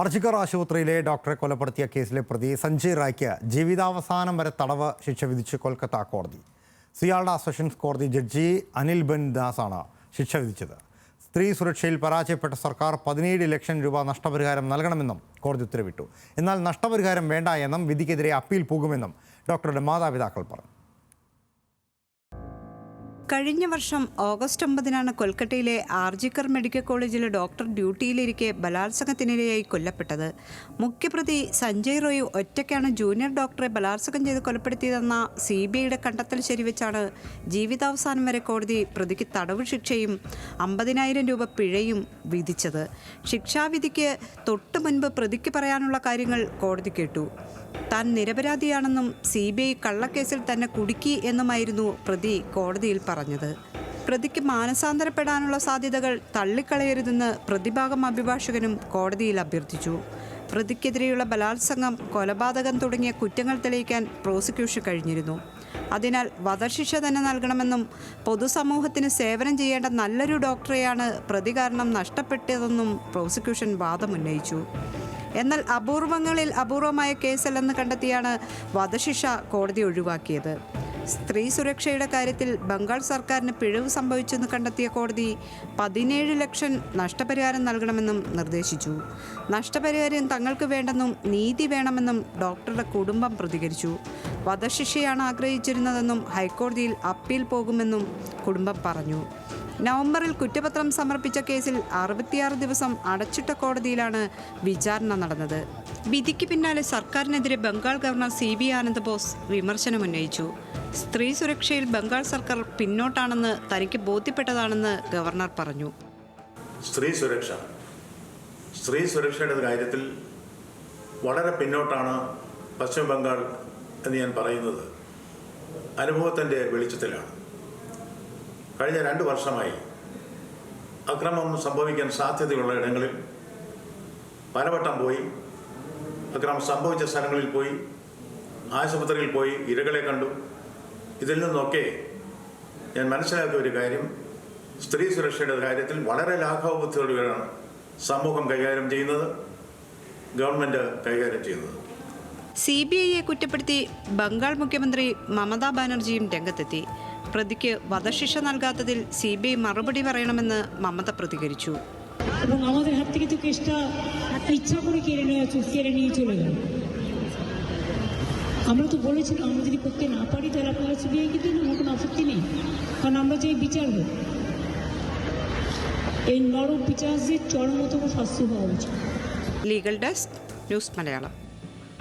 ആർജിക്കർ ആശുപത്രിയിലെ ഡോക്ടറെ കൊലപ്പെടുത്തിയ കേസിലെ പ്രതി സഞ്ജയ് റായ്ക്ക് ജീവിതാവസാനം വരെ തടവ് ശിക്ഷ വിധിച്ച് കൊൽക്കത്ത കോടതി. സിയാൾഡ സെഷൻസ് കോടതി ജഡ്ജി അനിൽ ബെൻ ദാസാണ് ശിക്ഷ വിധിച്ചത്. സ്ത്രീ സുരക്ഷയിൽ പരാജയപ്പെട്ട സർക്കാർ പതിനേഴ് ലക്ഷം രൂപ നഷ്ടപരിഹാരം നൽകണമെന്നും കോടതി ഉത്തരവിട്ടു. എന്നാൽ നഷ്ടപരിഹാരം വേണ്ട എന്നും വിധിക്കെതിരെ അപ്പീൽ പോകുമെന്നും ഡോക്ടറുടെ മാതാപിതാക്കൾ പറഞ്ഞു. കഴിഞ്ഞ വർഷം ഓഗസ്റ്റ് ഒമ്പതിനാണ് കൊൽക്കത്തയിലെ ആർജിക്കർ മെഡിക്കൽ കോളേജിലെ ഡോക്ടർ ഡ്യൂട്ടിയിലിരിക്കെ ബലാത്സംഗത്തിനിരയായി കൊല്ലപ്പെട്ടത്. മുഖ്യപ്രതി സഞ്ജയ് റോയ് ഒറ്റയ്ക്കാണ് ജൂനിയർ ഡോക്ടറെ ബലാത്സംഗം ചെയ്ത് കൊലപ്പെടുത്തിയതെന്ന സി ബി ഐയുടെ കണ്ടെത്തൽ ശരിവെച്ചാണ് ജീവിതാവസാനം വരെ കോടതി പ്രതിക്ക് തടവ് ശിക്ഷയും അമ്പതിനായിരം രൂപ പിഴയും വിധിച്ചത്. ശിക്ഷാവിധിക്ക് തൊട്ടു മുൻപ് പ്രതിക്ക് പറയാനുള്ള കാര്യങ്ങൾ കോടതി കേട്ടു. താൻ നിരപരാധിയാണെന്നും സി ബി ഐ കള്ളക്കേസിൽ തന്നെ കുടുക്കി എന്നുമായിരുന്നു പ്രതി കോടതിയിൽ പറഞ്ഞത്. പ്രതിക്ക് മാനസാന്തരപ്പെടാനുള്ള സാധ്യതകൾ തള്ളിക്കളയരുതെന്ന് പ്രതിഭാഗം അഭിഭാഷകനും കോടതിയിൽ അഭ്യർത്ഥിച്ചു. പ്രതിക്കെതിരെയുള്ള ബലാത്സംഗം കൊലപാതകം തുടങ്ങിയ കുറ്റങ്ങൾ തെളിയിക്കാൻ പ്രോസിക്യൂഷൻ കഴിഞ്ഞിരുന്നു. അതിനാൽ വധശിക്ഷ തന്നെ നൽകണമെന്നും പൊതുസമൂഹത്തിന് സേവനം ചെയ്യേണ്ട നല്ലൊരു ഡോക്ടറെയാണ് പ്രതി കാരണം നഷ്ടപ്പെട്ടതെന്നും പ്രോസിക്യൂഷൻ വാദമുന്നയിച്ചു. എന്നാൽ അപൂർവങ്ങളിൽ അപൂർവമായ കേസല്ലെന്ന് കണ്ടെത്തിയാണ് വധശിക്ഷ കോടതി ഒഴിവാക്കിയത്. സ്ത്രീ സുരക്ഷയുടെ കാര്യത്തിൽ ബംഗാൾ സർക്കാരിന് പിഴവ് സംഭവിച്ചെന്ന് കണ്ടെത്തിയ കോടതി പതിനേഴ് ലക്ഷം നഷ്ടപരിഹാരം നൽകണമെന്നും നിർദ്ദേശിച്ചു. നഷ്ടപരിഹാരം തങ്ങൾക്ക് വേണ്ടെന്നും നീതി വേണമെന്നും ഡോക്ടറുടെ കുടുംബം പ്രതികരിച്ചു. വധശിക്ഷയാണ് ആഗ്രഹിച്ചിരുന്നതെന്നും ഹൈക്കോടതിയിൽ അപ്പീൽ പോകുമെന്നും കുടുംബം പറഞ്ഞു. നവംബറിൽ കുറ്റപത്രം സമർപ്പിച്ച കേസിൽ അറുപത്തിയാറ് ദിവസം അടച്ചിട്ട കോടതിയിലാണ് വിചാരണ നടന്നത്. വിധിക്ക് പിന്നാലെ സർക്കാരിനെതിരെ Bengal governor C B Ananda Bose വിമർശനമുന്നയിച്ചു സ്ത്രീ സുരക്ഷയിൽ ബംഗാൾ സർക്കാർ പിന്നോട്ടാണെന്ന് തനിക്ക് ബോധ്യപ്പെട്ടതാണെന്ന് ഗവർണർ പറഞ്ഞു. സ്ത്രീ സുരക്ഷ. സ്ത്രീ സുരക്ഷയുടെ കാര്യത്തിൽ വളരെ പിന്നോട്ടാണ് പശ്ചിമ ബംഗാൾ എന്ന് ഞാൻ പറയുന്നത്. അനുഭവത്തിന്റെ വെളിച്ചത്തിലാണ്. കഴിഞ്ഞ രണ്ട് വർഷമായി അക്രമം സംഭവിക്കാൻ സാധ്യതയുള്ള ഇടങ്ങളിൽ പലവട്ടം പോയി. അക്രമം സംഭവിച്ച സ്ഥലങ്ങളിൽ പോയി. ആശുപത്രിയിൽ പോയി ഇരകളെ കണ്ടു. ഇതിൽ നിന്നൊക്കെ ഞാൻ മനസ്സിലാക്കിയ ഒരു കാര്യം സ്ത്രീ സുരക്ഷയുടെ കാര്യത്തിൽ വളരെ ലാഘവബുദ്ധിയോടുകയാണ് സമൂഹം കൈകാര്യം ചെയ്യുന്നത് ഗവൺമെന്റ് കൈകാര്യം ചെയ്യുന്നത്. സി ബി ഐയെ കുറ്റപ്പെടുത്തി ബംഗാൾ മുഖ്യമന്ത്രി മമതാ ബാനർജിയും രംഗത്തെത്തി. പ്രതിക്ക് വധശിക്ഷ നൽകാത്തതിൽ സി ബി ഐ മറുപടി പറയണമെന്ന് മമത പ്രതികരിച്ചു এবং আমাদের হাত থেকে তো কেসটা ইচ্ছা করে কেড়ে নেওয়া চ- কেড়ে নিয়ে চলে গেল আমরা তো বলেছিলাম আমরা যদি করতে না পারি তাহলে আপনারা সিবিআইকে দিন আমার কোনো আপত্তি নেই কারণ আমরা চাই বিচার হোক এই নরক বিচারদের চরমতম শাস্তি হওয়া উচিত ലീഗൽ ഡെസ്ക് ന്യൂസ് മലയാളം